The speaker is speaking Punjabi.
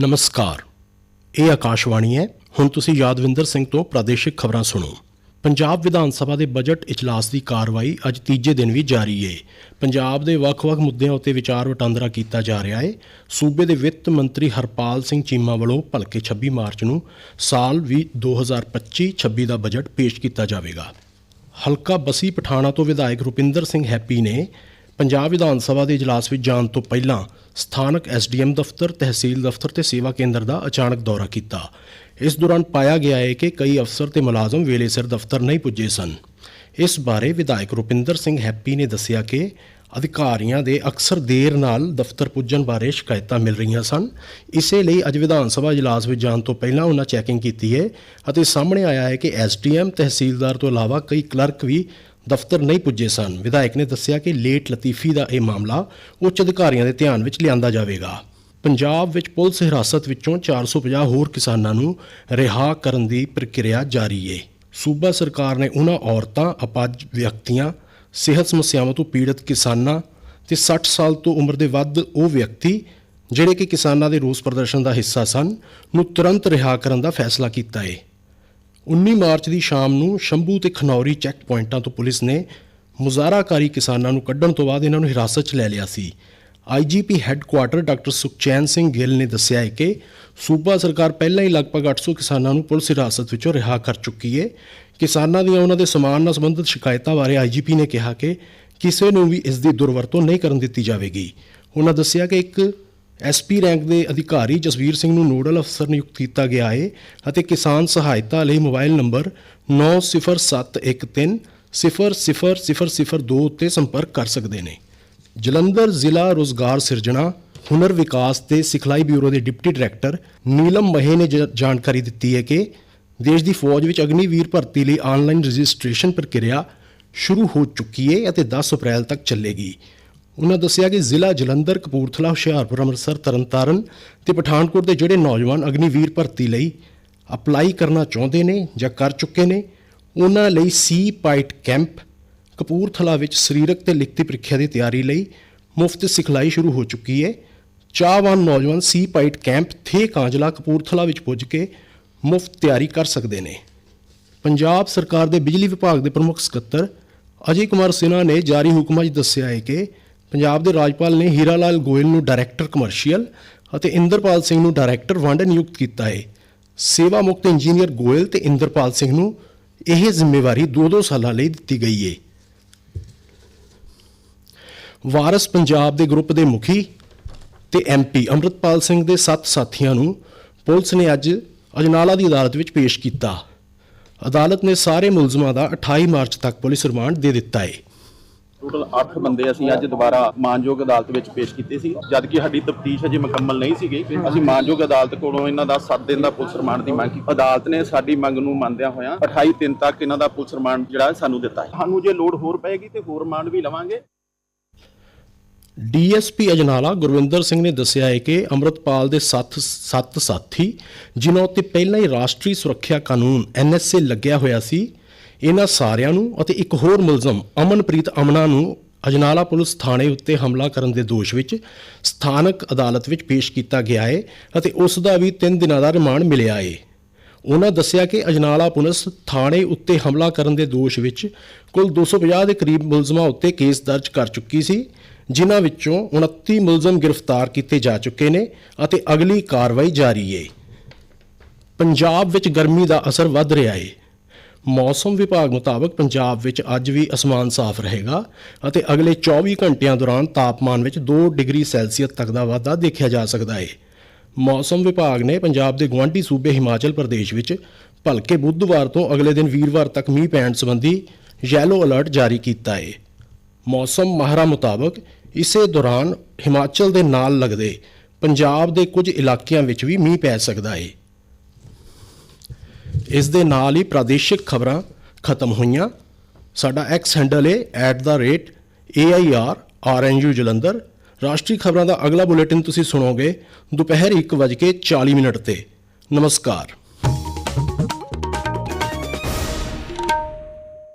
ਨਮਸਕਾਰ। ਇਹ ਆਕਾਸ਼ਵਾਣੀ ਹੈ। ਹੁਣ ਤੁਸੀਂ ਯਾਦਵਿੰਦਰ ਸਿੰਘ ਤੋਂ ਪ੍ਰਾਦੇਸ਼ਿਕ ਖਬਰਾਂ ਸੁਣੋ। ਪੰਜਾਬ ਵਿਧਾਨ ਸਭਾ ਦੇ ਬਜਟ ਇਜਲਾਸ ਦੀ ਕਾਰਵਾਈ ਅੱਜ ਤੀਜੇ ਦਿਨ ਵੀ ਜਾਰੀ ਹੈ ਪੰਜਾਬ ਦੇ ਵੱਖ-ਵੱਖ ਮੁੱਦਿਆਂ ਉੱਤੇ ਵਿਚਾਰ ਵਟਾਂਦਰਾ ਕੀਤਾ ਜਾ ਰਿਹਾ ਹੈ ਸੂਬੇ ਦੇ ਵਿੱਤ ਮੰਤਰੀ ਹਰਪਾਲ ਸਿੰਘ ਚੀਮਾ ਵੱਲੋਂ ਭਲਕੇ 26 ਮਾਰਚ ਨੂੰ ਸਾਲ ਵੀ 2025-26 ਦਾ ਬਜਟ ਪੇਸ਼ ਕੀਤਾ ਜਾਵੇਗਾ। ਹਲਕਾ ਬਸੀ ਪਠਾਣਾ ਤੋਂ ਵਿਧਾਇਕ ਰੁਪਿੰਦਰ ਸਿੰਘ ਹੈਪੀ ਨੇ ਪੰਜਾਬ ਵਿਧਾਨ ਸਭਾ ਦੇ ਇਜਲਾਸ ਵਿੱਚ ਜਾਣ ਤੋਂ ਪਹਿਲਾਂ ਸਥਾਨਕ ਐਸਡੀਐਮ ਦਫ਼ਤਰ, ਤਹਿਸੀਲ ਦਫ਼ਤਰ ਤੇ ਸੇਵਾ ਕੇਂਦਰ ਦਾ ਅਚਾਨਕ ਦੌਰਾ ਕੀਤਾ। ਇਸ ਦੌਰਾਨ ਪਾਇਆ ਗਿਆ ਹੈ ਕਿ ਕਈ ਅਫਸਰ ਤੇ ਮੁਲਾਜ਼ਮ ਵੇਲੇ ਸਿਰ ਦਫ਼ਤਰ ਨਹੀਂ ਪੁੱਜੇ ਸਨ। ਇਸ ਬਾਰੇ ਵਿਧਾਇਕ ਰੁਪਿੰਦਰ ਸਿੰਘ ਹੈਪੀ ਨੇ ਦੱਸਿਆ ਕਿ ਅਧਿਕਾਰੀਆਂ ਦੇ ਅਕਸਰ ਦੇਰ ਨਾਲ ਦਫ਼ਤਰ ਪੁੱਜਣ ਬਾਰੇ ਸ਼ਿਕਾਇਤਾਂ ਮਿਲ ਰਹੀਆਂ ਸਨ। ਇਸੇ ਲਈ ਅੱਜ ਵਿਧਾਨ ਸਭਾ ਇਜਲਾਸ ਵਿੱਚ ਜਾਣ ਤੋਂ ਪਹਿਲਾਂ ਉਹਨਾਂ ਚੈਕਿੰਗ ਕੀਤੀ ਹੈ ਅਤੇ ਸਾਹਮਣੇ ਆਇਆ ਹੈ ਕਿ ਐਸਡੀਐਮ, ਤਹਿਸੀਲਦਾਰ ਤੋਂ ਇਲਾਵਾ ਕਈ ਕਲਰਕ ਵੀ ਦਫ਼ਤਰ ਨਹੀਂ ਪੁੱਜੇ ਸਨ। ਵਿਧਾਇਕ ਨੇ ਦੱਸਿਆ ਕਿ ਲੇਟ ਲਤੀਫੀ ਦਾ ਇਹ ਮਾਮਲਾ ਉੱਚ ਅਧਿਕਾਰੀਆਂ ਦੇ ਧਿਆਨ ਵਿੱਚ ਲਿਆਂਦਾ ਜਾਵੇਗਾ। ਪੰਜਾਬ ਵਿੱਚ ਪੁਲਿਸ ਹਿਰਾਸਤ ਵਿੱਚੋਂ 450 ਹੋਰ ਕਿਸਾਨਾਂ ਨੂੰ ਰਿਹਾ ਕਰਨ ਦੀ ਪ੍ਰਕਿਰਿਆ ਜਾਰੀ ਹੈ ਸੂਬਾ ਸਰਕਾਰ ਨੇ ਉਹਨਾਂ ਔਰਤਾਂ, ਅਪਾਜ ਵਿਅਕਤੀਆਂ, ਸਿਹਤ ਸਮੱਸਿਆਵਾਂ ਤੋਂ ਪੀੜਤ ਕਿਸਾਨਾਂ ਤੇ 60 ਸਾਲ ਤੋਂ ਉਮਰ ਦੇ ਵੱਧ ਉਹ ਵਿਅਕਤੀ, ਜਿਹੜੇ ਕਿ ਕਿਸਾਨਾਂ ਦੇ ਰੋਸ ਪ੍ਰਦਰਸ਼ਨ ਦਾ ਹਿੱਸਾ ਸਨ, ਨੂੰ ਤੁਰੰਤ ਰਿਹਾ ਕਰਨ ਦਾ ਫੈਸਲਾ ਕੀਤਾ ਹੈ 19 ਮਾਰਚ ਦੀ ਸ਼ਾਮ ਨੂੰ ਸ਼ੰਭੂ ਤੇ ਖਨੌਰੀ ਚੈੱਕ ਪੁਆਇੰਟਾਂ ਤੋਂ ਪੁਲਿਸ ਨੇ ਮੁਜ਼ਾਹਰਾਕਾਰੀ ਕਿਸਾਨਾਂ ਨੂੰ ਕੱਢਣ ਤੋਂ ਬਾਅਦ ਇਹਨਾਂ ਨੂੰ ਹਿਰਾਸਤ 'ਚ ਲੈ ਲਿਆ ਸੀ। IGP headquarter doctor Sukhchain Singh Gill ਨੇ ਦੱਸਿਆ ਹੈ ਕਿ ਸੂਬਾ ਸਰਕਾਰ ਪਹਿਲਾਂ ਹੀ ਲਗਭਗ 800 ਕਿਸਾਨਾਂ ਨੂੰ ਪੁਲਿਸ ਹਿਰਾਸਤ ਵਿੱਚੋਂ ਰਿਹਾ ਕਰ ਚੁੱਕੀ ਹੈ ਕਿਸਾਨਾਂ ਦੀਆਂ ਉਹਨਾਂ ਦੇ ਸਮਾਨ ਨਾਲ ਸੰਬੰਧਿਤ ਸ਼ਿਕਾਇਤਾਂ ਬਾਰੇ ਆਈਜੀਪੀ ਨੇ ਕਿਹਾ ਕਿ ਕਿਸੇ ਨੂੰ ਵੀ ਇਸ ਦੀ ਦੁਰਵਰਤੋਂ ਨਹੀਂ ਕਰਨ ਦਿੱਤੀ ਜਾਵੇਗੀ। ਉਹਨਾਂ ਦੱਸਿਆ ਕਿ ਇੱਕ ਐਸਪੀ ਰੈਂਕ ਦੇ ਅਧਿਕਾਰੀ ਜਸਵੀਰ ਸਿੰਘ ਨੂੰ ਨੋਡਲ ਅਫਸਰ ਨਿਯੁਕਤ ਕੀਤਾ ਗਿਆ ਹੈ ਅਤੇ ਕਿਸਾਨ ਸਹਾਇਤਾ ਲਈ ਮੋਬਾਈਲ ਨੰਬਰ 9071300002 ਉੱਤੇ ਸੰਪਰਕ ਕਰ ਸਕਦੇ ਨੇ। ਜਲੰਧਰ ਜ਼ਿਲ੍ਹਾ ਰੋਜ਼ਗਾਰ ਸਿਰਜਣਾ, ਹੁਨਰ ਵਿਕਾਸ ਤੇ ਸਿਖਲਾਈ ਬਿਊਰੋ ਦੇ ਡਿਪਟੀ ਡਾਇਰੈਕਟਰ ਨੀਲਮ ਮਹੇ ਨੇ ਜ- ਜਾਣਕਾਰੀ ਦਿੱਤੀ ਹੈ ਕਿ ਦੇਸ਼ ਦੀ ਫੌਜ ਵਿੱਚ ਅਗਨੀਵੀਰ ਭਰਤੀ ਲਈ ਆਨਲਾਈਨ ਰਜਿਸਟ੍ਰੇਸ਼ਨ ਪ੍ਰਕਿਰਿਆ ਸ਼ੁਰੂ ਹੋ ਚੁੱਕੀ ਹੈ ਅਤੇ 10 ਅਪ੍ਰੈਲ ਤੱਕ ਚੱਲੇਗੀ। ਉਹਨਾਂ ਦੱਸਿਆ ਕਿ ਜ਼ਿਲ੍ਹਾ ਜਲੰਧਰ, ਕਪੂਰਥਲਾ, ਹੁਸ਼ਿਆਰਪੁਰ, ਅੰਮ੍ਰਿਤਸਰ, ਤਰਨਤਾਰਨ ਤੇ ਪਠਾਨਕੋਟ ਦੇ ਜਿਹੜੇ ਨੌਜਵਾਨ ਅਗਨੀਵੀਰ ਭਰਤੀ ਲਈ ਅਪਲਾਈ ਕਰਨਾ ਚਾਹੁੰਦੇ ਨੇ ਜਾਂ ਕਰ ਚੁੱਕੇ ਨੇ ਉਹਨਾਂ ਲਈ ਸੀ ਪਾਈਟ ਕੈਂਪ, ਕਪੂਰਥਲਾ ਵਿੱਚ ਸਰੀਰਕ ਤੇ ਲਿਖਤੀ ਪ੍ਰੀਖਿਆ ਦੀ ਤਿਆਰੀ ਲਈ ਮੁਫਤ ਸਿਖਲਾਈ ਸ਼ੁਰੂ ਹੋ ਚੁੱਕੀ ਹੈ ਚਾਹਵਾਨ ਨੌਜਵਾਨ ਸੀ ਪਾਈਟ ਕੈਂਪ ਥੇ ਕਾਂਜਲਾ, ਕਪੂਰਥਲਾ ਵਿੱਚ ਪੁੱਜ ਕੇ ਮੁਫਤ ਤਿਆਰੀ ਕਰ ਸਕਦੇ ਨੇ। ਪੰਜਾਬ ਸਰਕਾਰ ਦੇ ਬਿਜਲੀ ਵਿਭਾਗ ਦੇ ਪ੍ਰਮੁੱਖ ਸਕੱਤਰ ਅਜੇ ਕੁਮਾਰ ਸਿਨਹਾ ਨੇ ਜਾਰੀ ਹੁਕਮਾਂ 'ਚ ਦੱਸਿਆ ਹੈ ਕਿ ਪੰਜਾਬ ਦੇ ਰਾਜਪਾਲ ਨੇ ਹੀਰਾ ਲਾਲ ਗੋਇਲ ਨੂੰ ਡਾਇਰੈਕਟਰ ਕਮਰਸ਼ੀਅਲ ਅਤੇ ਇੰਦਰਪਾਲ ਸਿੰਘ ਨੂੰ ਡਾਇਰੈਕਟਰ ਵੰਡ ਨਿਯੁਕਤ ਕੀਤਾ ਹੈ। ਸੇਵਾ ਮੁਕਤ ਇੰਜੀਨੀਅਰ ਗੋਇਲ ਤੇ ਇੰਦਰਪਾਲ ਸਿੰਘ ਨੂੰ ਇਹ ਜ਼ਿੰਮੇਵਾਰੀ 2-2 ਸਾਲਾਂ ਲਈ ਦਿੱਤੀ ਗਈ ਹੈ। ਵਾਰਸ ਪੰਜਾਬ ਦੇ ਗਰੁੱਪ ਦੇ ਮੁਖੀ ਤੇ ਐਮਪੀ ਅੰਮ੍ਰਿਤਪਾਲ ਸਿੰਘ ਦੇ ਸੱਤ ਸਾਥੀਆਂ ਨੂੰ ਪੁਲਿਸ ਨੇ ਅੱਜ ਅਜਨਾਲਾ ਦੀ ਅਦਾਲਤ ਵਿੱਚ ਪੇਸ਼ ਕੀਤਾ। ਅਦਾਲਤ ਨੇ ਸਾਰੇ ਮੁਲਜ਼ਮਾਂ ਦਾ 28 ਮਾਰਚ ਤੱਕ ਪੁਲਿਸ ਰਿਮਾਂਡ ਦੇ ਦਿੱਤਾ ਹੈ। ਟੋਟਲ 8 ਬੰਦੇ ਅਸੀਂ ਅੱਜ ਦੁਬਾਰਾ ਮਾਨਯੋਗ ਅਦਾਲਤ ਵਿੱਚ ਪੇਸ਼ ਕੀਤੇ ਸੀ। ਜਦਕਿ ਸਾਡੀ ਤਫਤੀਸ਼ ਅਜੇ ਮੁਕੰਮਲ ਨਹੀਂ ਸੀਗੀ। ਅਸੀਂ ਮਾਨਯੋਗ ਅਦਾਲਤ ਕੋਲੋਂ ਇਹਨਾਂ ਦਾ 7 ਦਿਨ ਦਾ ਪੁਲਿਸ ਰਿਮਾਂਡ ਦੀ ਮੰਗ ਕੀਤੀ। ਅਦਾਲਤ ਨੇ ਸਾਡੀ ਮੰਗ ਨੂੰ ਮੰਨਦਿਆਂ ਹੋਇਆਂ 28 ਦਿਨ ਤੱਕ ਇਹਨਾਂ ਦਾ ਪੁਲਿਸ ਰਿਮਾਂਡ ਜਿਹੜਾ ਸਾਨੂੰ ਦਿੱਤਾ ਹੈ। ਸਾਨੂੰ ਜੇ ਲੋੜ ਹੋਰ ਪਏਗੀ ਤੇ ਹੋਰ ਰਿਮਾਂਡ ਵੀ ਲਵਾਂਗੇ। ਡੀਐਸਪੀ ਅਜਨਾਲਾ ਗੁਰਵਿੰਦਰ ਸਿੰਘ ਨੇ ਦੱਸਿਆ ਹੈ ਕਿ ਅੰਮ੍ਰਿਤਪਾਲ ਦੇ ਸੱਤ ਸੱਤ ਸਾਥੀ, ਜਿਨ੍ਹਾਂ ਉੱਤੇ ਪਹਿਲਾਂ ਹੀ ਰਾਸ਼ਟਰੀ ਸੁਰੱਖਿਆ ਕਾਨੂੰਨ ਐਨਐਸਏ ਲੱਗਿਆ ਹੋਇਆ ਸੀ ਇਹਨਾਂ ਸਾਰਿਆਂ ਨੂੰ ਅਤੇ ਇੱਕ ਹੋਰ ਮੁਲਜ਼ਮ, ਅਮਨਪ੍ਰੀਤ ਅਮਨਾ ਨੂੰ ਅਜਨਾਲਾ ਪੁਲਿਸ ਥਾਣੇ ਉੱਤੇ ਹਮਲਾ ਕਰਨ ਦੇ ਦੋਸ਼ ਵਿੱਚ ਸਥਾਨਕ ਅਦਾਲਤ ਵਿੱਚ ਪੇਸ਼ ਕੀਤਾ ਗਿਆ ਹੈ ਅਤੇ ਉਸ ਦਾ ਵੀ 3 ਦਿਨਾਂ ਦਾ ਰਿਮਾਂਡ ਮਿਲਿਆ ਹੈ ਉਹਨਾਂ ਦੱਸਿਆ ਕਿ ਅਜਨਾਲਾ ਪੁਲਿਸ ਥਾਣੇ ਉੱਤੇ ਹਮਲਾ ਕਰਨ ਦੇ ਦੋਸ਼ ਵਿੱਚ ਕੁੱਲ 250 ਦੇ ਕਰੀਬ ਮੁਲਜ਼ਮਾਂ ਉੱਤੇ ਕੇਸ ਦਰਜ ਕਰ ਚੁੱਕੀ ਸੀ, ਜਿਨ੍ਹਾਂ ਵਿੱਚੋਂ 29 ਮੁਲਜ਼ਮ ਗ੍ਰਿਫਤਾਰ ਕੀਤੇ ਜਾ ਚੁੱਕੇ ਨੇ ਅਤੇ ਅਗਲੀ ਕਾਰਵਾਈ ਜਾਰੀ ਹੈ ਪੰਜਾਬ ਵਿੱਚ ਗਰਮੀ ਦਾ ਅਸਰ ਵੱਧ ਰਿਹਾ ਹੈ ਮੌਸਮ ਵਿਭਾਗ ਮੁਤਾਬਕ ਪੰਜਾਬ ਵਿੱਚ ਅੱਜ ਵੀ ਅਸਮਾਨ ਸਾਫ਼ ਰਹੇਗਾ ਅਤੇ ਅਗਲੇ 24 ਘੰਟਿਆਂ ਦੌਰਾਨ ਤਾਪਮਾਨ ਵਿੱਚ 2 ਡਿਗਰੀ ਸੈਲਸੀਅਸ ਤੱਕ ਦਾ ਵਾਧਾ ਦੇਖਿਆ ਜਾ ਸਕਦਾ ਹੈ ਮੌਸਮ ਵਿਭਾਗ ਨੇ ਪੰਜਾਬ ਦੇ ਗੁਆਂਢੀ ਸੂਬੇ ਹਿਮਾਚਲ ਪ੍ਰਦੇਸ਼ ਵਿੱਚ ਭਲਕੇ ਬੁੱਧਵਾਰ ਤੋਂ ਅਗਲੇ ਦਿਨ ਵੀਰਵਾਰ ਤੱਕ ਮੀਂਹ ਪੈਣ ਸੰਬੰਧੀ ਯੈਲੋ ਅਲਰਟ ਜਾਰੀ ਕੀਤਾ ਹੈ ਮੌਸਮ ਮਾਹਰਾਂ ਮੁਤਾਬਕ ਇਸੇ ਦੌਰਾਨ ਹਿਮਾਚਲ ਦੇ ਨਾਲ ਲੱਗਦੇ ਪੰਜਾਬ ਦੇ ਕੁਝ ਇਲਾਕਿਆਂ ਵਿੱਚ ਵੀ ਮੀਂਹ ਪੈ ਸਕਦਾ ਹੈ ਇਸ ਦੇ ਨਾਲ ਹੀ ਪ੍ਰਾਦੇਸ਼ਿਕ ਖਬਰਾਂ ਖਤਮ ਹੋਈਆਂ। ਸਾਡਾ ਐਕਸ ਹੈਂਡਲ ਹੈ @air ਆਰਐਨਯੂ ਜਲੰਧਰ। ਰਾਸ਼ਟਰੀ ਖਬਰਾਂ ਦਾ ਅਗਲਾ ਬੁਲੇਟਿਨ ਤੁਸੀਂ ਸੁਣੋਗੇ ਦੁਪਹਿਰ 1:40 ਮਿੰਟ ਤੇ। ਨਮਸਕਾਰ।